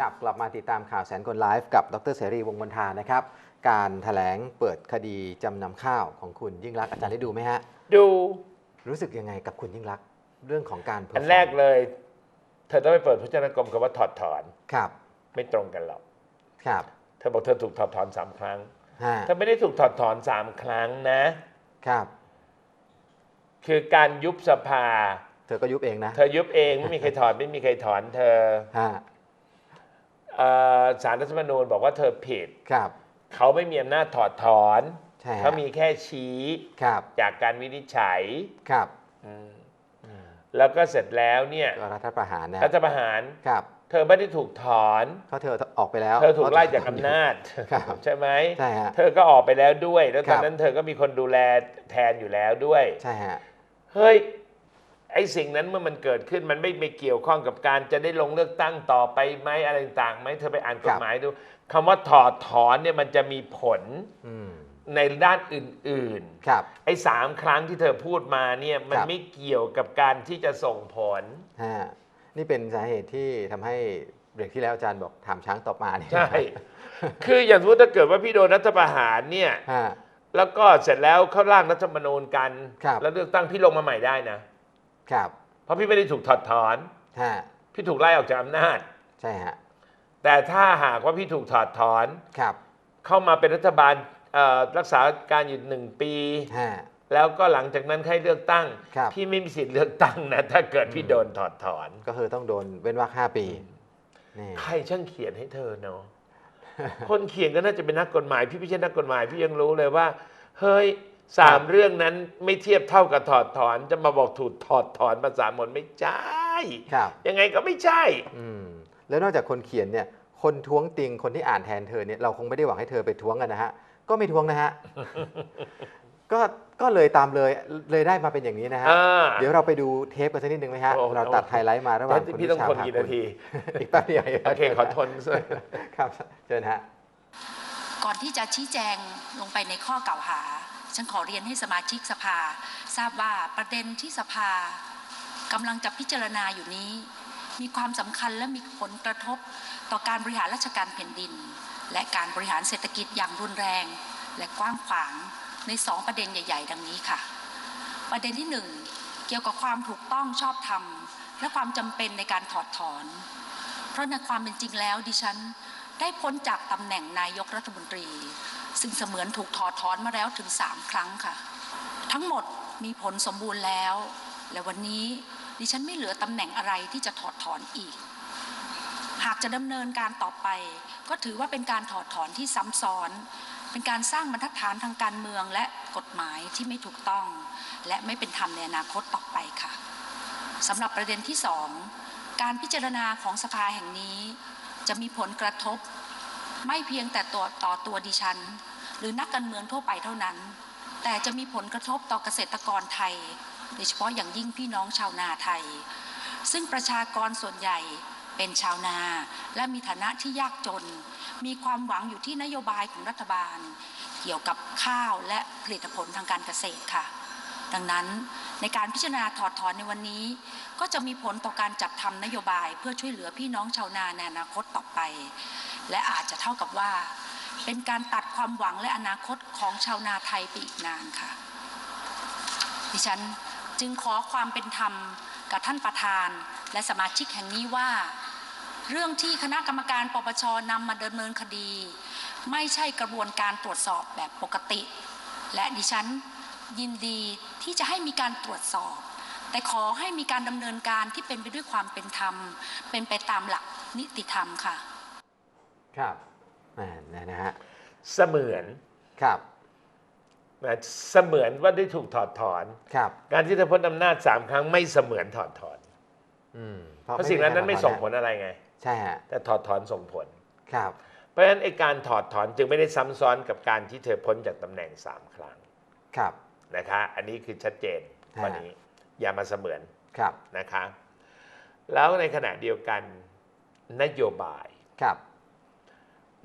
กับกลับมาติดตามข่าวแสนคนไลฟ์กับดรเสรีวงศ์มนทานะครับ การแถลงเปิดคดีจำนำข้าวของคุณยิ่งรักษณ์อาจารย์ได้ดูไหมฮะ ดูรู้สึกยังไงกับคุณยิ่งรักษณ์เรื่องของการ อันแรกเลย เธอต้องไปเปิดพจนานุกรมคำว่าถอดถอน ครับไม่ตรงกันหรอกครับเธอบอกเธอถูกถอดถอนสามครั้งฮะเธอไม่ได้ถูกถอดถอนสามครั้งนะ ครับ คือการยุบสภา เธอก็ยุบเองนะเธอยุบเองไม่มีใครถอนไม่มีใครถอน เธอ ฮะเอ่อ สารรัฐธรรมนูญบอกว่าเธอผิด ครับ เขาไม่มีอำนาจถอดถอนใช่ฮะเขามีแค่ชี้ครับจากการวินิจฉัย ครับแล้วก็เสร็จแล้วเนี่ยก็รัฐประหารนะรัฐประหาร ครับเธอไม่ได้ถูกถอนเพราะเธอออกไปแล้ว เธอถูกไล่จากอำนาจครับ ใช่ไหมใช่ฮะ เธอก็ออกไปแล้วด้วย แล้วคตรัอบนนั้นเธอก็มีคนดูแลแทนอยู่แล้วด้วย ใช่ฮะ เฮ้ย ไอ้สิ่งนั้นเมื่อมันเกิดขึ้นมันไม่ไม่เกี่ยวข้องกับการจะได้ลงเลือกตั้งต่อไปไหมอะไรต่างๆไหมเธอไปอ่านกฎหมายดูคำว่าถอดถอนเนี่ยมันจะมีผลอืมในด้านอื่นครับๆไอ้สามครั้งที่เธอพูดมาเนี่ยมันครับ ไม่เกี่ยวกับการที่จะส่งผล ฮะนี่เป็นสาเหตุที่ทำให้เบรกที่แล้วอาจารย์บอกถามช้างตอบมาเนี่ยใช่ คืออย่างสมมติถ้าเกิดว่าพี่โดนรัฐประหารเนี่ย ฮะ แล้วก็เสร็จแล้วเขาร่างรัฐธรรมนูญกัน ครับ แล้วเลือกตั้งพี่ลงมาใหม่ได้นะ ครับ เพราะพี่ไม่ได้ถูกถอดถอน ฮะ พี่ถูกไล่ออกจากอำนาจ ใช่ฮะ แต่ถ้าหากว่าพี่ถูกถอดถอน ครับ เข้ามาเป็นรัฐบาลเอ่อรักษาการอยู่หนึ่งปี ฮะ แล้วก็หลังจากนั้นให้เลือกตั้ง ครับ พี่ไม่มีสิทธิ์เลือกตั้งนะ ถ้าเกิดพี่โดนถอดถอน ก็คือต้องโดนเว้นวรรคห้าปี นี่ ใครช่างเขียนให้เธอเนาะ คนเขียนก็น่าจะเป็นนักกฎหมาย พี่ไม่ใช่นักกฎหมาย พี่ยังรู้เลยว่า เฮ้ย สามเรื่องนั้นไม่เทียบเท่ากับถอดถอน จะมาบอกถูกถอดถอนภาษาหมดไม่ใช่ครับ ยังไงก็ไม่ใช่ อืมแล้วนอกจากคนเขียนเนี่ย คนท้วงติงคนที่อ่านแทนเธอเนี่ยเราคงไม่ได้หวังให้เธอไปท้วงกันนะฮะ ก็ไม่ท้วงนะฮะ ก็ก็เลยตามเลยเลยได้มาเป็นอย่างนี้นะฮะ อ่าเดี๋ยวเราไปดูเทปกันสักนิดนึงไหมฮะ โอ้เราตัดไฮไลท์มาระหว่างคุณพี่ต้องชาทนภากี่คุนาณที อีกแป๊บเดียวโอเคขอทนสัก ครับเชิญฮะ ก่อนที่จะชี้แจงลงไปในข้อกล่าวหา ฉันขอเรียนให้สมาชิกสภา ทราบว่าประเด็นที่สภากำลังจะพิจารณาอยู่นี้ มีความสำคัญและมีผลกระทบต่อการบริหารราชการแผ่นดิน และการบริหารเศรษฐกิจอย่างรุนแรง และกว้างขวางในสองประเด็นใหญ่ ๆ ดังนี้ค่ะ ประเด็นที่หนึ่งเกี่ยวกับความถูกต้องชอบธรรม และความจำเป็นในการถอดถอน เพราะในความเป็นจริงแล้วดิฉันได้พ้นจากตำแหน่งนายกรัฐมนตรี ซึ่งเสมือนถูกถอดถอนมาแล้วถึงสามครั้งค่ะ ทั้งหมดมีผลสมบูรณ์แล้ว และวันนี้ดิฉันไม่เหลือตำแหน่งอะไรที่จะถอดถอนอีก หากจะดำเนินการต่อไป ก็ถือว่าเป็นการถอดถอนที่ซ้ำซ้อน เป็นการสร้างบรรทัดฐานทางการเมืองและกฎหมายที่ไม่ถูกต้อง และไม่เป็นธรรมในอนาคตต่อไปค่ะสำหรับประเด็นที่สองการพิจารณาของสภาแห่งนี้ จะมีผลกระทบ ไม่เพียงแต่ตัวต่อตัวดิฉัน หรือนักการเมืองทั่วไปเท่านั้น แต่จะมีผลกระทบต่อเกษตรกรไทย โดยเฉพาะอย่างยิ่งพี่น้องชาวนาไทย ซึ่งประชากรส่วนใหญ่เป็นชาวนา และมีฐานะที่ยากจน มีความหวังอยู่ที่นโยบายของรัฐบาล เกี่ยวกับข้าวและผลิตผลทางการเกษตรค่ะ ดังนั้นในการพิจารณาถอดถอนในวันนี้ ก็จะมีผลต่อการจัดทำนโยบายเพื่อช่วยเหลือพี่น้องชาวนาในอนาคตต่อไป และอาจจะเท่ากับว่า เป็นการตัดความหวังและอนาคตของชาวนาไทยไปอีกนานค่ะ ดิฉันจึงขอความเป็นธรรมกับท่านประธานและสมาชิกแห่งนี้ว่า เรื่องที่คณะกรรมการปปชนำมาดำเนินคดี ไม่ใช่กระบวนการตรวจสอบแบบปกติ และดิฉันยินดีที่จะให้มีการตรวจสอบ แต่ขอให้มีการดำเนินการที่เป็นไปด้วยความเป็นธรรม เป็นไปตามหลักนิติธรรมค่ะ ครับอ่านะนะฮะเสมือนครับนะเสมือนว่าได้ถูกถอดถอน ครับ การที่เธอพ้นอำนาจสามครั้งไม่เสมือนถอดถอนอืมเพราะสิ่งนั้นนั้นไม่ส่งผลนะอะไรไง ใช่ฮะแต่ถอดถอนส่งผลครับ เพราะฉะนั้นไอ้การถอดถอนจึงไม่ได้ซ้ำซ้อนกับการที่เธอพ้นจากตำแหน่งสามครั้งครับนะคะ อันนี้คือชัดเจนฮะวันนี้อย่ามาเสมือนครับนะคะ แล้วในขณะเดียวกันนโยบายครับ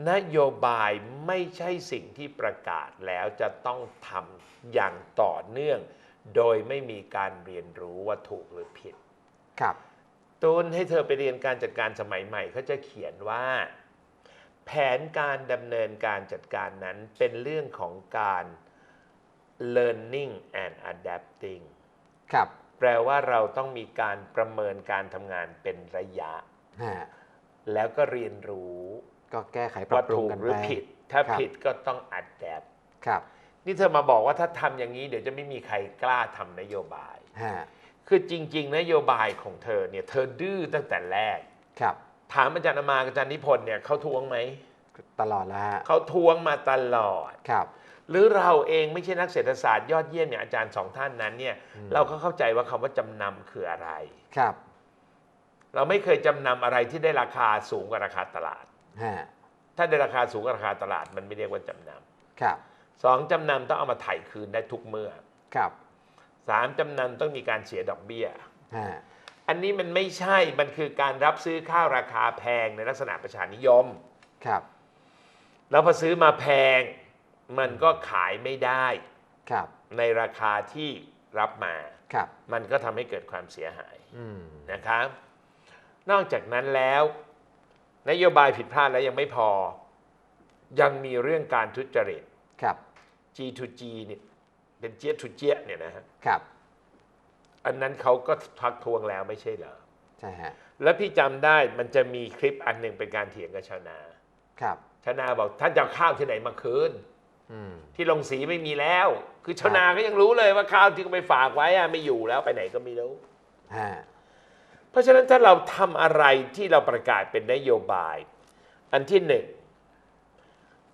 นโยบายไม่ใช่สิ่งที่ประกาศแล้วจะต้องทำอย่างต่อเนื่อง โดยไม่มีการเรียนรู้ว่าถูกหรือผิด ครับตูนให้เธอไปเรียนการจัดการสมัยใหม่เขาจะเขียนว่า แผนการดำเนินการจัดการนั้นเป็นเรื่องของการ learning and adapting ครับ แปลว่าเราต้องมีการประเมินการทำงานเป็นระยะ ฮะแล้วก็เรียนรู้ ก็แก้ไขปรัว่าบปรุงถูกกันหรือไป ผิด ถ้าครับ ผิดก็ต้อง adapt ครับนี่เธอมาบอกว่าถ้าทำอย่างนี้เดี๋ยวจะไม่มีใครกล้าทำนโยบาย ฮะคือจริง ๆ นโยบายของเธอเนี่ยเธอดื้อตั้งแต่แรก ครับถามอาจารย์อามากับอาจารย์นิพนธ์เนี่ยเขาทวงไหมตลอดแล้วฮะเขาทวงมาตลอด ครับหรือเราเองไม่ใช่นักเศรษฐศาสตร์ยอดเยี่ยมอย่างอาจารย์สองท่านนั้นเนี่ยอืมเราก็เข้าใจว่าคำว่าจำนำคืออะไร ครับเราไม่เคยจำนำอะไรที่ได้ราคาสูงกว่าราคาตลาด ฮะถ้าได้ราคาสูงกว่าราคาตลาดมันไม่เรียกว่าจำนครับำสองจำนำต้องเอามาไถ่คืนได้ทุกเมื่อครับสามจำนำต้องมีการเสียดอกเบี้ย ฮะอันนี้มันไม่ใช่ มันคือการรับซื้อข้าวราคาแพงในลักษณะประชานิยม ครับแล้วพอซื้อมาแพง มันก็ขายไม่ได้ครับในราคาที่รับมา ครับมันก็ทำให้เกิดความเสียหาย อืม นะครับ นอกจากนั้นแล้ว นโยบายผิดพลาดแล้วยังไม่พอ ยังมีเรื่องการทุจริต ครับ G to G เนี่ยเป็นเจี๊ยทุเจี๊ยเนี่ยนะฮะครับ อันนั้นเขาก็ทักทวงแล้วไม่ใช่เหรอ ใช่ฮะ แล้วพี่จำได้มันจะมีคลิปอันหนึ่งเป็นการเถียงกับชาวนา ครับ ชาวนาบอกท่านจะเอาข้าวที่ไหนมาคืน อืม ที่ลงสีไม่มีแล้ว คือชาวนาก็ยังรู้เลยว่าข้าวที่เขาไปฝากไว้อะไม่อยู่แล้วไปไหนก็ไม่รู้ ฮะ เพราะฉะนั้นถ้าเราทำอะไรที่เราประกาศเป็นนโยบาย อันที่หนึ่ง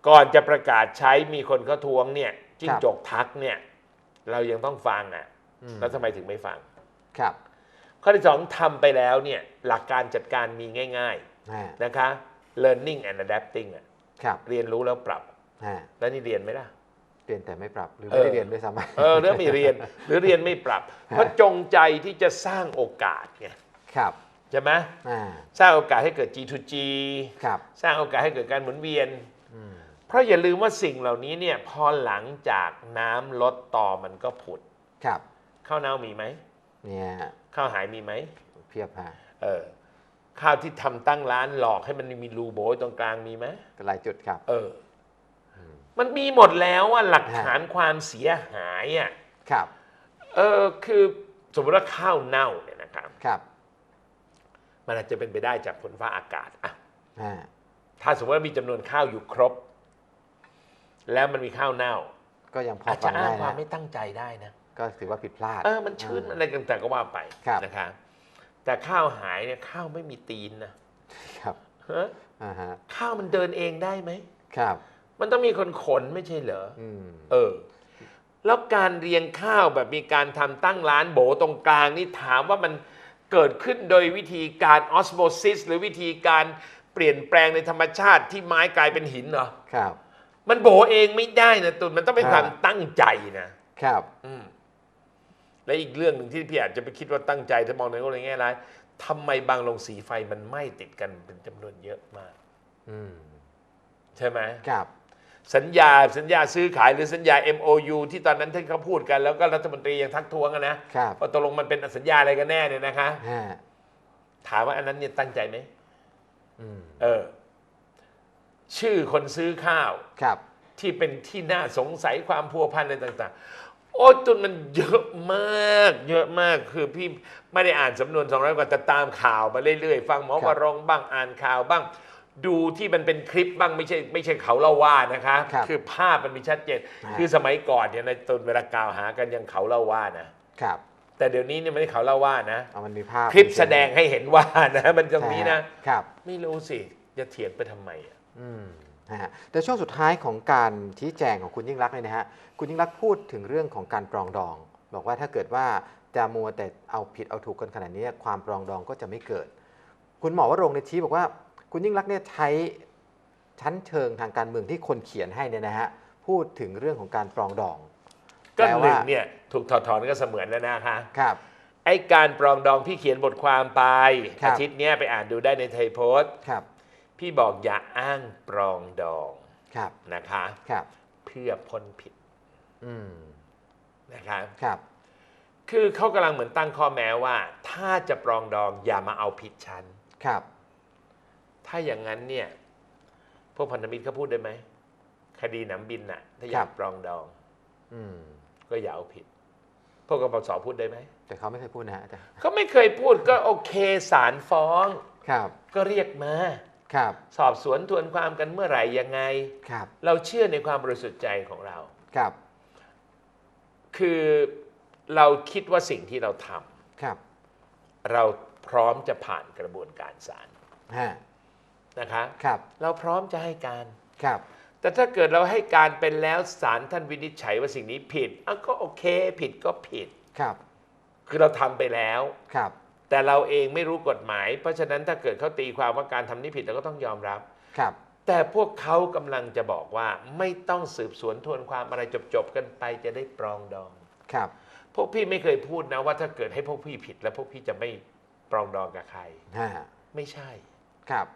ก่อนจะประกาศใช้มีคนเขาทวงเนี่ยจิ้งจกทักเนี่ย เรายังต้องฟังอะ อืมแล้วทำไมถึงไม่ฟัง ครับข้อที่สองทำไปแล้วเนี่ยหลักการจัดการมีง่ายฮะๆนะคะ learning and adapting อะครับเรียนรู้แล้วปรับฮะแล้วนี่เรียนไหมล่ะ เรียนแต่ไม่ปรับ หรือเอไม่อได้เรียนด้วยซ้ำ เออเรื่องไม่เรียนหรือเรียนไม่ปรับ เพราะจงใจที่จะสร้างโอกาสไง ครับใช่ไหมอ่าสร้างโอกาสให้เกิด G2G ครับสร้างโอกาสให้เกิดการหมุนเวียน อืมเพราะอย่าลืมว่าสิ่งเหล่านี้เนี่ยพอหลังจากน้ำลดต่อมันก็ผุดครับข้าวเน่ามีไหมเนี่ยข้าวหายมีไหมเพียบฮะเออข้าวที่ทำตั้งร้านหลอกให้มันมีรูโบยตรงกลางมีไหมก็หลายจุดครับ เออมันมีหมดแล้วว่าหลักฐานความเสียหายอะ ครับเออคือสมมติว่าข้าวเน่าเนี่ยนะครับ ครับ มันอาจจะเป็นไปได้จากฝนฟ้าอากาศอะฮะถ้าสมมติว่ามีจำนวนข้าวอยู่ครบ แล้วมันมีข้าวเน่า ก็ยังพออาจฟัจะงอ้างได้ความนะไม่ตั้งใจได้นะ ก็ถือว่าผิดพลาด เออ มันชื้นอะไรต่างๆก็ว่าไปครับ นะครับแต่ข้าวหายเนี่ยข้าวไม่มีตีนนะครับฮะอ่าฮะข้าวมันเดินเองได้ไหม ครับ มันต้องมีคนขนไม่ใช่เหรอ อืมเออ แล้วการเรียงข้าวแบบมีการทำตั้งร้านโบตรงกลางนี่ถามว่ามัน เกิดขึ้นโดยวิธีการออสโมซิสหรือวิธีการเปลี่ยนแปลงในธรรมชาติที่ไม้กลายเป็นหินเหรอ ครับ มันโบเองไม่ได้นะตุนมันต้องเป็นครับความตั้งใจนะครับ อืมและอีกเรื่องหนึ่งที่พี่อาจจะไปคิดว่าตั้งใจถ้ามองในโลกในแง่ร้ายทำไมบางโรงสีไฟมันไหม้ติดกันเป็นจำนวนเยอะมาก อืม ใช่ไหมครับ สัญญาสัญญาซื้อขายหรือสัญญา MOU ที่ตอนนั้นที่เขาพูดกัน แล้วก็รัฐมนตรียังทักท้วงอะนะครับว่าตกลงมันเป็นสัญญาอะไรกันแน่เนี่ยนะคะ ฮะถามว่าอันนั้นเนี่ยตั้งใจไหมอืมเออชื่อคนซื้อข้าว ครับ ที่เป็นที่น่าสงสัยความพัวพันอะไรต่าง ๆ โอ้ยตุนมันเยอะมาก เยอะมากคือพี่ไม่ได้อ่านสำนวนสองร้อยกว่าแต่ตามข่าวมาเรื่อยๆ ฟังหมอครับ วรงค์บ้างอ่านข่าวบ้าง ดูที่มันเป็นคลิปบ้างไม่ใช่ไม่ใช่เขาเล่าว่านะคะครับอภาพมันมีชัดเจน ฮะ คือสมัยก่อนเนี่ยในตุนเวลากล่าวหากันยังเขาเล่าว่านะ ครับแต่เดี๋ยวนี้เนี่ยไม่ได้เขาเล่าว่านะ เอามันมีภาพคลิปแสดงให้เห็นว่านะมันตรงนี้นะ ครับ ไม่รู้สิ จะเถียงไปทำไมอะ อืมนะฮะแต่ช่วงสุดท้ายของการชี้แจงของคุณยิ่งรักษณ์เนี่ยนะฮะคุณยิ่งรักษณ์พูดถึงเรื่องของการปรองดอง บอกว่าถ้าเกิดว่าจะมัวแต่เอาผิดเอาถูกกันขนาดนี้ความปรองดองก็จะไม่เกิด คุณหมอวรงค์เนี่ยชี้บอกว่า คุณยิ่งรักษณ์เนี่ยใช้ชั้นเชิงทางการเมืองที่คนเขียนให้เนี่ยนะฮะพูดถึงเรื่องของการปรองดองก็แปลหว่านึ่งเนี่ยถูกถอดถอนก็เสมือนแล้วนะคะครับ ไอ้การปรองดองพี่เขียนบทความไปครับ อาทิตย์เนี้ยไปอ่านดูได้ในไทยโพสต์ ครับพี่บอกอย่าอ้างปรองดองครับนะคะ ครับ เพื่อพ้นผิดอืมนะคะ ครับ คือเขากำลังเหมือนตั้งข้อแม้ว่า ถ้าจะปรองดองอย่ามาเอาผิดฉัน ครับ ถ้าอย่างนั้นเนี่ย พวกพันธมิตรเขาพูดได้ไหม คดีหนำบินน่ะ ถ้าอยากปรองดอง อืม ก็อย่าเอาผิด พวกกปปสพูดได้ไหม แต่เขาไม่เคยพูดนะฮะอาจารย์เขาไม่เคยพูดก็โอเคศาลฟ้อง ครับ ก็เรียกมา ครับ สอบสวนทวนความกันเมื่อไหร่ยังไง ครับ เราเชื่อในความบริสุทธิ์ใจของเรา ครับ คือเราคิดว่าสิ่งที่เราทำครับ เราพร้อมจะผ่านกระบวนการศาล ฮะ นะคะครับ เราพร้อมจะให้การ ครับ แต่ถ้าเกิดเราให้การเป็นแล้วศาลท่านวินิจฉัยว่าสิ่งนี้ผิดอะก็โอเค ผิดก็ผิด ครับ คือเราทำไปแล้ว ครับ แต่เราเองไม่รู้กฎหมาย เพราะฉะนั้นถ้าเกิดเขาตีความว่าการทำนี้ผิดเราก็ต้องยอมรับ ครับ แต่พวกเขากำลังจะบอกว่าไม่ต้องสืบสวนทวนความอะไรจบๆกันไปจะได้ปรองดอง ครับ พวกพี่ไม่เคยพูดนะว่าถ้าเกิดให้พวกพี่ผิดแล้วพวกพี่จะไม่ปรองดองกับใคร ฮะ ไม่ใช่ ครับ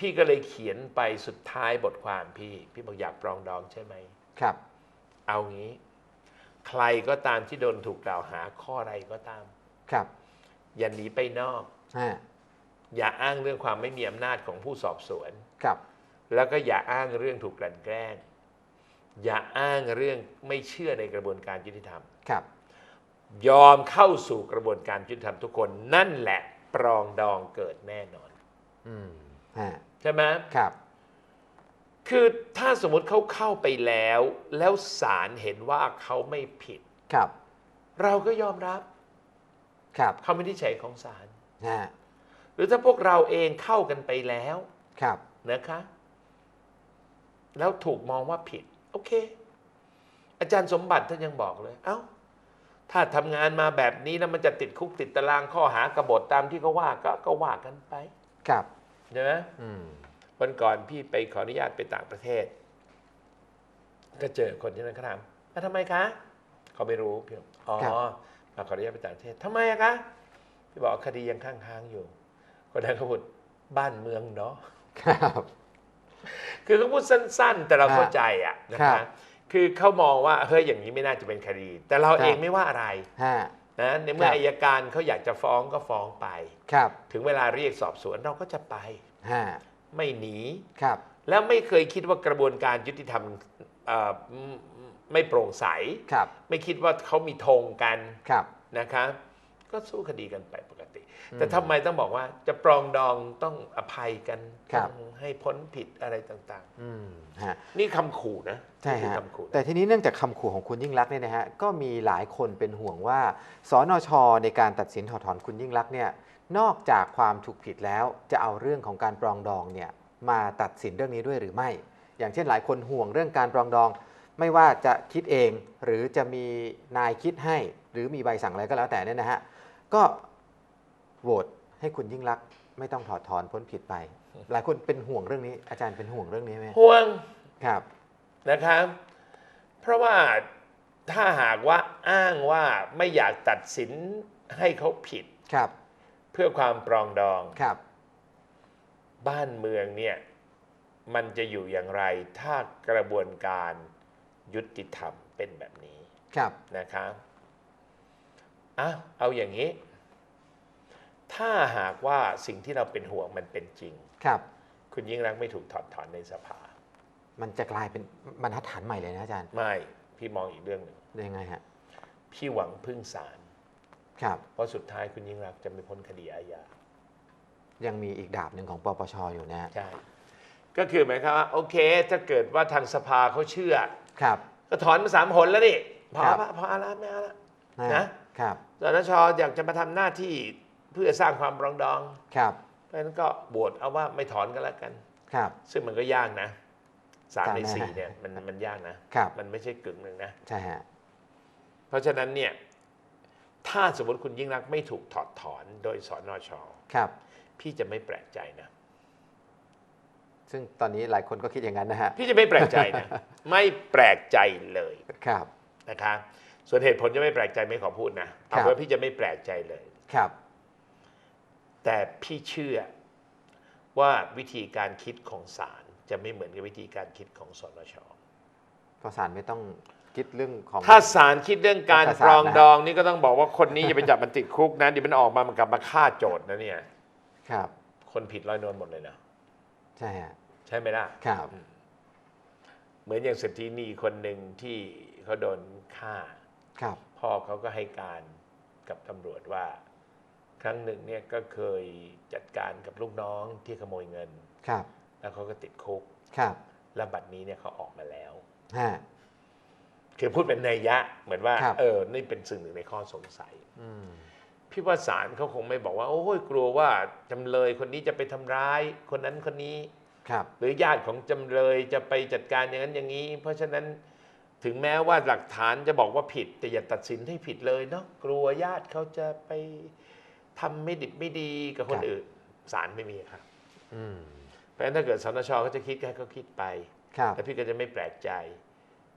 พี่ก็เลยเขียนไปสุดท้ายบทความพี่ พี่บอกอยากปรองดองใช่ไหม ครับ เอางี้ ใครก็ตามที่โดนถูกกล่าวหาข้อใดก็ตาม ครับอย่าหนีไปนอกฮะอย่าอ้างเรื่องความไม่มีอำนาจของผู้สอบสวน ครับ แล้วก็อย่าอ้างเรื่องถูกกลั่นแกล้ง อย่าอ้างเรื่องไม่เชื่อในกระบวนการยุติธรรม ครับ ยอมเข้าสู่กระบวนการยุติธรรมทุกคน นั่นแหละปรองดองเกิดแน่นอน อืมฮะ ใช่ไหมครับ คือถ้าสมมติเขาเข้าไปแล้ว แล้วศาลเห็นว่าเขาไม่ผิด ครับ เราก็ยอมรับครับคำวินิจฉัยของศาลฮะหรือถ้าพวกเราเองเข้ากันไปแล้วครับ นะคะ แล้วถูกมองว่าผิด โอเค อาจารย์สมบัติท่านยังบอกเลย เอ้า ถ้าทำงานมาแบบนี้แล้วมันจะติดคุกติดตารางข้อหากบฏตามที่เขาว่าก็ก็ว่ากันไป ครับ ใช่ไหมอืมวันก่อนพี่ไปขออนุญาตไปต่างประเทศ ก็เจอคนที่นั่นเขาถามมาทำไมคะ เขาไม่รู้พี่บอกอ๋อครับมาขออนุญาตไปต่างประเทศทำไมอะคะพี่บอกคดียังค้างๆอยู่คนนั้นเขาพูดบ้านเมืองเนาะครับ คือเขาพูดสั้น ๆ แต่เราฮะเข้าใจอะนะครัคะบคือเขามองว่าเฮ้ยอย่างนี้ไม่น่าจะเป็นคดี แต่เราครับเองไม่ว่าอะไรฮะ นะในเมื่อครับอายการเขาอยากจะฟ้องก็ฟ้องไป ครับ ถึงเวลาเรียกสอบสวนเราก็จะไป ฮะ ไม่หนี ครับ แล้วไม่เคยคิดว่ากระบวนการยุติธรรมเอ่อไม่ไม่โปร่งใส ครับ ไม่คิดว่าเขามีธงกันครับ นะคะ ก็สู้คดีกันไปปกติอืมแต่ทำไมต้องบอกว่าจะปรองดองต้องอภัยกันครับต้องให้พ้นผิดอะไรต่างอืมฮะๆนี่คำขู่นะใช่นี่คือฮะคำขู่นะแต่ทีนี้เนื่องจากคำขู่ของคุณยิ่งรักษณ์เนี่ยนะฮะก็มีหลายคนเป็นห่วงว่าสนชในการตัดสินถอดถอนคุณยิ่งรักษณ์เนี่ยนอกจากความถูกผิดแล้วจะเอาเรื่องของการปรองดองเนี่ยมาตัดสินเรื่องนี้ด้วยหรือไม่ อย่างเช่นหลายคนห่วงเรื่องการปรองดอง ไม่ว่าจะคิดเองหรือจะมีนายคิดให้ หรือมีใบสั่งอะไรก็แล้วแต่เนี่ยนะฮะ ก็โหวตให้คุณยิ่งรักษณ์ไม่ต้องถอดถอนพ้นผิดไป หลายคนเป็นห่วงเรื่องนี้ อาจารย์เป็นห่วงเรื่องนี้ไหมห่วงครับ นะครับ เพราะว่าถ้าหากว่าอ้างว่าไม่อยากตัดสินให้เขาผิดครับเพื่อความปรองดอง ครับ บ้านเมืองเนี่ย มันจะอยู่อย่างไร ถ้ากระบวนการยุติธรรมเป็นแบบนี้ครับ นะครับ อ้าวเอาอย่างนี้ ถ้าหากว่าสิ่งที่เราเป็นห่วงมันเป็นจริง ครับ คุณยิ่งรักษณ์ไม่ถูกถอดถอนในสภา มันจะกลายเป็นบรรทัดฐานใหม่เลยนะอาจารย์ไม่พี่มองอีกเรื่องหนึ่งยังไงฮะพี่หวังพึ่งศาลครับ เพราะสุดท้ายคุณยิ่งรักษณ์จะไม่พ้นคดีอาญายังมีอีกดาบหนึ่งของปปชอยู่นะฮะใช่ก็คือหมายความว่าโอเค ถ้าเกิดว่าทางสภาเขาเชื่อ ครับ ก็ถอนมาสามหนแล้วนี่พอครับพอพออะไรไม่เอาละนะ นะ ครับสนชอยากจะมาทำหน้าที่เพื่อสร้างความปรองดองครับเพราะฉะนั้นก็บวชเอาว่าไม่ถอนกันแล้วกันครับ ซึ่งมันก็ยากนะสามในสามในสี่ห้าเนี่ยมันมันยากนะครับมันไม่ใช่กึ่งหนึ่งนะใช่ฮะเพราะฉะนั้นเนี่ยถ้าสมมติคุณยิ่งรักษณ์ไม่ถูกถอดถอนโดยสนชครับ พี่จะไม่แปลกใจนะ ซึ่งตอนนี้หลายคนก็คิดอย่างนั้นนะฮะ พี่จะไม่แปลกใจนะ ไม่แปลกใจเลยครับนะคะ ส่วนเหตุผลจะไม่แปลกใจไม่ขอพูดนะเอาครับว่าพี่จะไม่แปลกใจเลยครับ แต่พี่เชื่อว่าวิธีการคิดของศาลจะไม่เหมือนกับวิธีการคิดของสนชเพราะศาลไม่ต้องคิดเรื่องของ ถ้าศาลคิดเรื่องการรัฐปศาสตร์รองนะดองนี่ก็ต้องบอกว่าคนนี้อย่าไปจับมันติดคุกนะเดี๋ยวมันออกมามันกลับมาฆ่าโจทย์นะเนี่ย ครับ คนผิดลอยนวลหมดเลยนะใช่ฮะใช่ไหมล่ะครับ เหมือนอย่างเศรษฐีนีคนหนึ่งที่เขาโดนฆ่า ครับ พ่อเขาก็ให้การกับตำรวจว่า ครั้งหนึ่งเนี่ยก็เคยจัดการกับลูกน้องที่ขโมยเงินครับ แล้วเขาก็ติดคุกครับ แล้วบัดนี้เนี่ยเขาออกมาแล้วฮะคือพูดเป็นนัยยะเหมือนว่าครับเออ นี่เป็นสิ่งหนึ่งในข้อสงสัยอืมพี่ว่าศาลเขาคงไม่บอกว่า โอ้ยกลัวว่าจำเลยคนนี้จะไปทำร้าย คนนั้นคนนี้ ครับ หรือญาติของจำเลยจะไปจัดการอย่างนั้นอย่างนี้ เพราะฉะนั้น ถึงแม้ว่าหลักฐานจะบอกว่าผิด แต่อย่าตัดสินให้ผิดเลยเนาะกลัวญาติเขาจะไปทำไม่ดิบไม่ดีกับคนครับ อื่นศาลไม่มีครับอืมเพราะฉะนั้นถ้าเกิดสนชเขาจะคิดก็ให้เขาคิดไป ครับแต่พี่ก็จะไม่แปลกใจ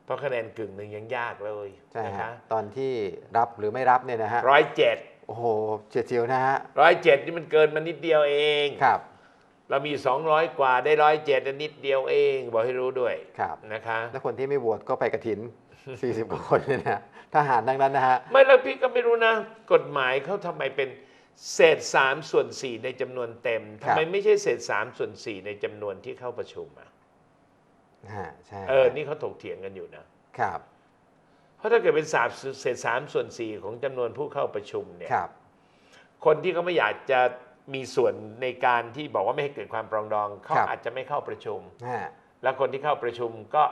เพราะคะแนนกึ่งหนึ่งยังยากเลยใช่นะฮะคะตอนที่รับหรือไม่รับเนี่ยนะฮะร้อยเจ็ดโอ้โหเฉียดฉิวนะฮะร้อยเจ็ดนี่มันเกินมานิดเดียวเอง ครับ เรามีสองร้อยกว่าได้ร้อยเจ็ดนิดเดียวเอง บอกให้รู้ด้วยครับนะคะแล้วคนที่ไม่บวชก็ไปกระถิน 40กว่าคนเนี่ยนะทหารทั้งนั้นนะฮะไม่แล้วพี่ก็ไม่รู้นะ กฎหมายเขาทำไมเป็นเศษสามส่วนสี่ในจำนวนเต็มครับทำไมไม่ใช่เศษสามส่วนสี่ในจำนวนที่เข้าประชุมอะฮะใช่เออนี่เขาถกเถียงกันอยู่นะครับ เพราะถ้าเกิดเป็นสามเศษสามส่วนสี่ของจำนวนผู้เข้าประชุมเนี่ยครับ คนที่เขาไม่อยากจะ มีส่วนในการที่บอกว่าไม่ให้เกิดความปรองดองเขาครับ อาจจะไม่เข้าประชุม ฮะแล้วคนที่เข้าประชุมก็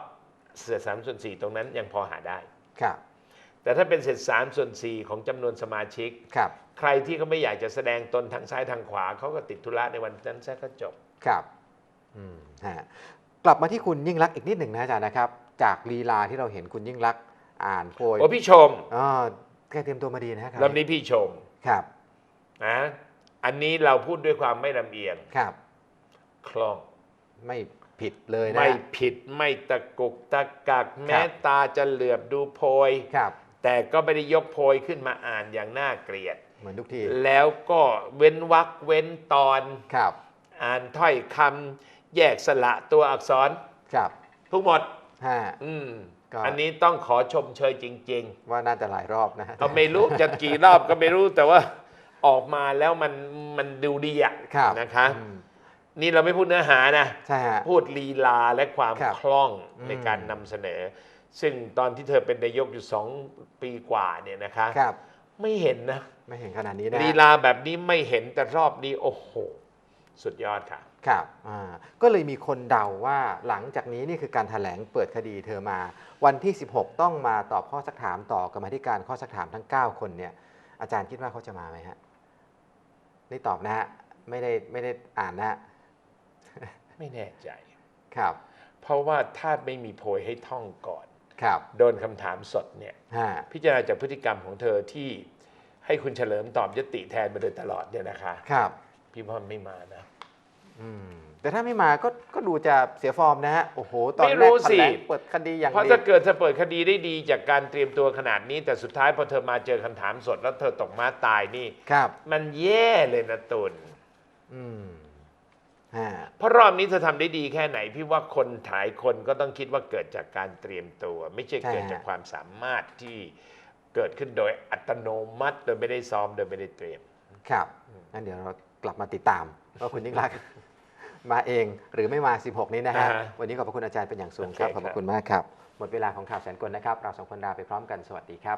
เศษสามส่วนสี่ตรงนั้นยังพอหาได้ ครับแต่ถ้าเป็นเศษสามส่วนสี่ของจำนวนสมาชิก ครับใครที่เขาไม่อยากจะแสดงตนทางซ้ายทางขวาเขาก็ติดธุระในวันนั้นซะก็จบ ครับอืมฮะกลับมาที่คุณยิ่งรักษณ์อีกนิดหนึ่งนะอาจารย์นะครับ จากลีลาที่เราเห็นคุณยิ่งรักษณ์อ่านโพยโอ้พี่ชมอ๋อแกเตรียมตัวมาดีนะครับลำนี้พี่ชมครับ นะ อันนี้เราพูดด้วยความไม่ลำเอียงครับ คล่อง ไม่ผิดเลยนะ ไม่ผิดไม่ตะกุกตะกักแม้ตาจะเหลือบดูโพยครับ แต่ก็ไม่ได้ยกโพยขึ้นมาอ่านอย่างน่าเกลียด เหมือนทุกที แล้วก็เว้นวรรคเว้นตอนครับ อ่านถ้อยคำแยกสละตัวอักษรครับ ทุกหมดฮะอืมก็อันนี้ต้องขอชมเชยจริง ๆ ว่าน่าจะหลายรอบนะฮะก็ไม่รู้จะกี่รอบก็ไม่รู้แต่ว่า ออกมาแล้วมันมันดูดีอะครับนะคะ อืม นี่เราไม่พูดเนื้อหานะ ใช่ฮะ พูดลีลาและความครับคล่องอืม ในการนำเสนอ ซึ่งตอนที่เธอเป็นนายกอยู่สองปีกว่าเนี่ยนะคะ ครับ ไม่เห็นนะไม่เห็นขนาดนี้นะลีลาแบบนี้ไม่เห็นแต่รอบนี้โอ้โห สุดยอดค่ะ ครับอ่าก็เลยมีคนเดาว่าหลังจากนี้นี่คือการถแถลงเปิดคดีเธอมา วันที่ 16 ต้องมาตอบข้อสักถามต่อกรรมาธิการข้อสักถามทั้ง 9 คนเนี่ยอาจารย์คิดว่าเขาจะมาไหมฮะ นี่ตอบนะฮะไม่ได้ไม่ได้อ่านนะฮะไม่แน่ใจ ครับเพราะว่าถ้าไม่มีโพยให้ท่องก่อน ครับโดนคำถามสดเนี่ย ฮะพิจารณาจากพฤติกรรมของเธอที่ให้คุณเฉลิมตอบยติแทนมาโดยตลอดเนี่ยนะคะ ครับ พี่ว่าไม่มานะ อืม แต่ถ้าไม่มาก็ก็ดูจะเสียฟอร์มนะฮะโอ้โห ตอนไม่แรรู้กแถสิลงเปิดคดีอย่างเพราะดีถ้าเกิดเธอเปิดคดีได้ดีจากการเตรียมตัวขนาดนี้ แต่สุดท้ายพอเธอมาเจอคำถามสดแล้วเธอตกม้าตายนี่ ครับ มันแย่เลยนะตุนอืมฮะเพราะรอบนี้เธอทำได้ดีแค่ไหน พี่ว่าคนถ่ายคนก็ต้องคิดว่าเกิดจากการเตรียมตัว ไม่ใช่เกิดจากความสามารถที่เกิดขึ้นโดยอัตโนมัติโดยไม่ได้ซ้อมโดยไม่ได้เตรียม ครับงั้นเดี๋ยวเรากลับมาติดตามว่าคุณยิ่งรักษณ์ มาเองหรือไม่มา 16 นี้นะฮะ อ่าฮะวันนี้ขอบพระคุณอาจารย์เป็นอย่างสูงครับ โอเคขอบพครัระบ คุณมากครับ หมดเวลาของข่าวแสนกลนะครับ เราสองคนลาไปพร้อมกัน สวัสดีครับ